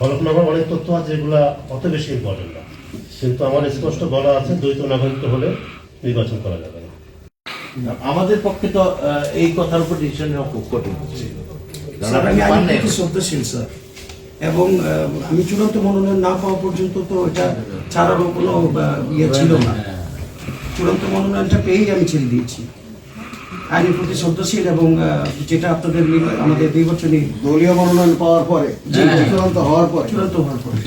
হলফনামার অনেক তথ্য আছে যেগুলো অত বেশি ইম্পর্টেন্ট না। কিন্তু আমার স্পষ্ট বলা আছে দ্বৈত নাগরিকত্ব হলে নির্বাচন করা যাবে না। আমাদের পক্ষে তো এই কথার উপর ডিসিশন নেওয়া খুব কঠিন হচ্ছে। শ্রদ্ধাশীল স্যার। এবং আমি চূড়ান্ত মনোনয়ন না পাওয়া পর্যন্ত তো এটা ছাড়ারও কোনো ইয়ে ছিল না। চূড়ান্ত মনোনয়নটা পেয়েই আমি ছেড়ে দিয়েছি। আইনের প্রতি শ্রদ্ধাশীল এবং যেটা আপনাদের আমাদের নির্বাচনী দলীয় মনোনয়ন পাওয়ার পরে জি। চূড়ান্ত হওয়ার পরে। চূড়ান্ত হওয়ার পরে।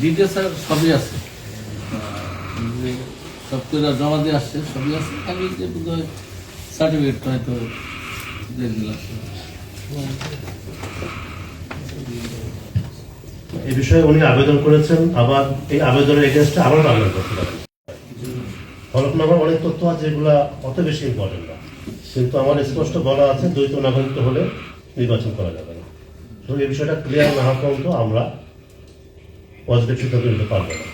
ডিটেলস আর সবই আছে। যে সব করে জমা দিয়ে আসছে সবই আছে। খালি যে বোধ সার্টিফিকেটটা হয়তো দিয়ে দিলাম এই বিষয়ে উনি আবেদন করেছেন, আবার এই আবেদনের এগেনস্টে আবার আবেদন করতে পারেন। হলফনামার অনেক তথ্য আছে, যেগুলো অত বেশি ইম্পর্টেন্ট না। কিন্তু আমার স্পষ্ট বলা আছে, দ্বৈত নাগরিকত্ব হলে নির্বাচন করা যাবে না। তো এই বিষয়টা ক্লিয়ার না হওয়া পর্যন্ত আমরা পজিটিভ সিদ্ধান্ত নিতে পারব না।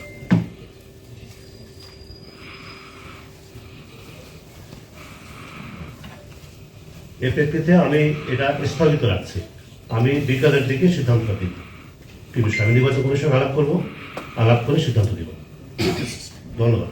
এর প্রেক্ষিতে আমি এটা স্থগিত রাখছি। আমি বিকালের দিকে সিদ্ধান্ত দিব কি স্বামী নির্বাচন কমিশন আলাপ করব আলাপ করে সিদ্ধান্ত দেব ধন্যবাদ।